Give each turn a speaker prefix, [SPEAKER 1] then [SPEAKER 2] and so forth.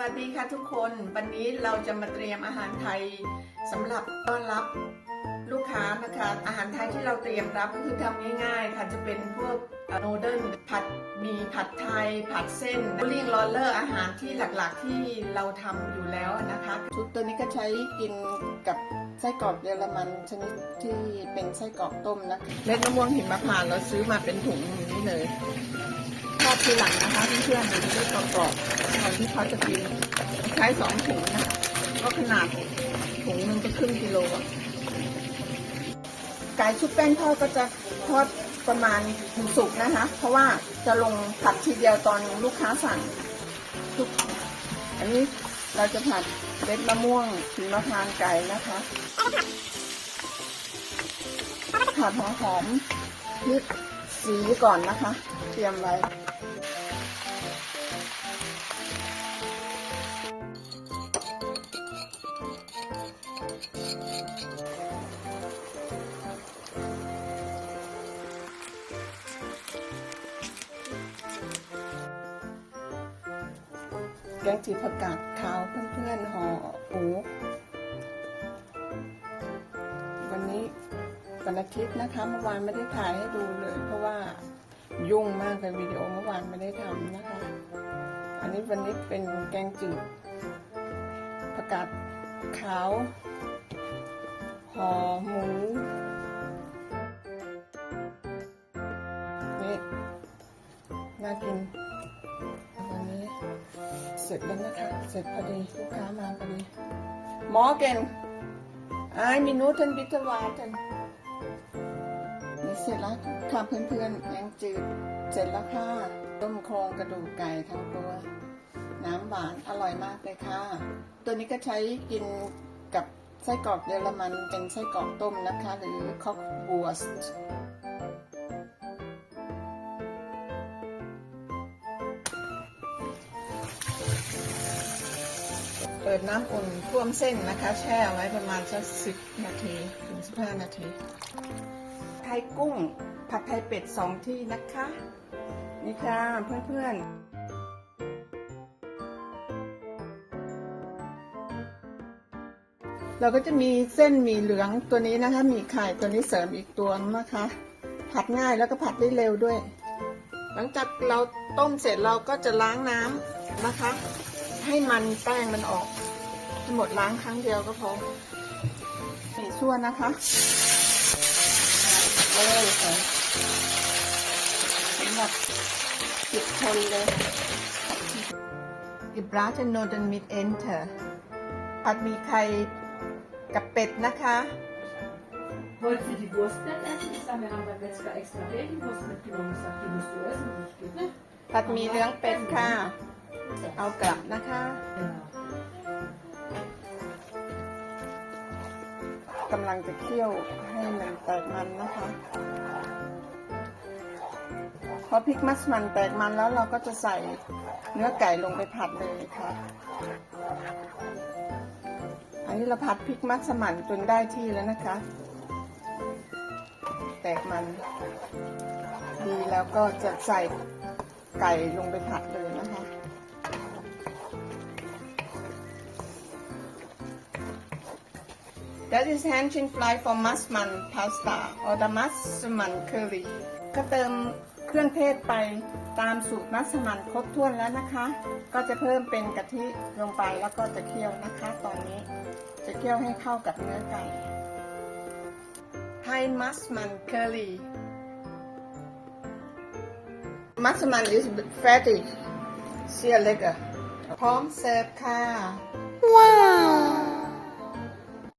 [SPEAKER 1] วัสดีค่ะทุกคน วันนี้เราจะมาเตรียมอาหารไทยสำหรับต้อนรับ ลูกค้านะคะ อาหารไทยที่เราเตรียมรับก็คือทำง่ายๆ ค่ะจะเป็นพวกโนเดิลผัดหมีผัดไทย ผัดเส้นบูลิ่งลอเลอร์อาหารที่หลักๆที่เราทำอยู่แล้วนะคะชุดตัวนี้ก็ใช้กินกับไส้กรอกเยอรมันชนิดที่เป็นไส้กรอกต้มนะคะเม็ดมะม่วงหิมพานต์เราซื้อมาเป็นถุงอย่างนี้เลยทอดทีหลังนะคะเพื่อนๆมันจะได้กรอบๆก่อนที่เขาจะกินใช้สองถุงนะคะก็ขนาดถุงหนึงก็ครึ่งกิโลอะ ไก่ชุบแป้งทอดก็จะทอดประมาณสุกนะคะ เพราะว่าจะลงผัดทีเดียวตอนลูกค้าสั่งทุกอันนี้เราจะผัดเล็ดมะม่วงถึงมะพร้าวไก่นะคะผัดหอมหอมๆพริกสีก่อนนะคะ เตรียมไว้ แกงจืดผักกาดขาวเพื่อนๆห่อหมูวันนี้วันอาทิตย์นะคะเมื่อวานไม่ได้ถ่ายให้ดูเลย เพราะว่ายุ่งมากเลยวิดีโอเมื่อวานไม่ได้ทำนะคะ อันนี้วันนี้เป็นแกงจืดผักกาดขาวห่อหมูนี่น่ากิน เสร็จแล้วนะคะ เสร็จพอดีลูกค้ามาพอดี Morgen ein Minuten bitte warten นี่เสร็จแล้วค่ะเพื่อนๆยังจืดเสร็จแล้วค่ะต้มโครงกระดูกไก่ทั้งตัว น้ำหวานอร่อยมากเลยค่ะ ตัวนี้ก็ใช้กินกับไส้กรอกเยอรมันเป็นไส้กรอกต้มนะคะ หรือคอกบัวส เปิดน้ำอุ่นท่วมเส้นนะคะ แช่ไว้ประมาณสักสิบนาทีถึงสิบห้านาทีไทยกุ้งผัดไทยเป็ดสองที่นะคะ นี่ค่ะเพื่อนๆเราก็จะมีเส้นหมี่เหลืองตัวนี้นะคะ มีไข่ตัวนี้เสริมอีกตัวนะคะ ผัดง่ายแล้วก็ผัดได้เร็วด้วย หลังจากเราต้มเสร็จเราก็จะล้างน้ำนะคะ ให้มันแป้งมันออกให้หมดล้างครั้งเดียวก็พอสีส่วนนะคะเลยใส่สำหรับจิบคนเลยกิบราชโนดันมิดเอนเตอร์ผัดหมีไข่กับเป็ดนะคะ
[SPEAKER 2] Wollt ihr die Wurst nicht essen? Ich sage, wir haben beim Metzger extra Bacon-Wurst mitgenommen. Ich sage, die musst du essen, nicht geht nicht.
[SPEAKER 1] ผัดหมีเหลืองเป็ดค่ะ เอากลับนะคะกำลังจะเคี่ยวให้มันแตกมันนะคะพอพริกมัสมันแตกมันแล้วเราก็จะใส่เนื้อไก่ลงไปผัดเลยค่ะอันนี้เราผัดพริกมัสมั่นจนได้ที่แล้วนะคะ แตกมัน ดีแล้วก็จะใส่ไก่ลงไปผัดเลย That is Hanshin fly for Masman pasta or the Masman curry ก็เติมเครื่องเทศไปตามสูตรมัสมั่นครบถ้วนแล้วนะคะ ก็จะเพิ่มเป็นกะทิลงไปแล้วก็จะเคี่ยวนะคะ ตอนนี้จะเคี่ยวให้เข้ากับเนื้อไก่ Thai Masman curry Masman is fatty เสียเล็กอะพร้อมเสิร์ฟค่ะ ว้าว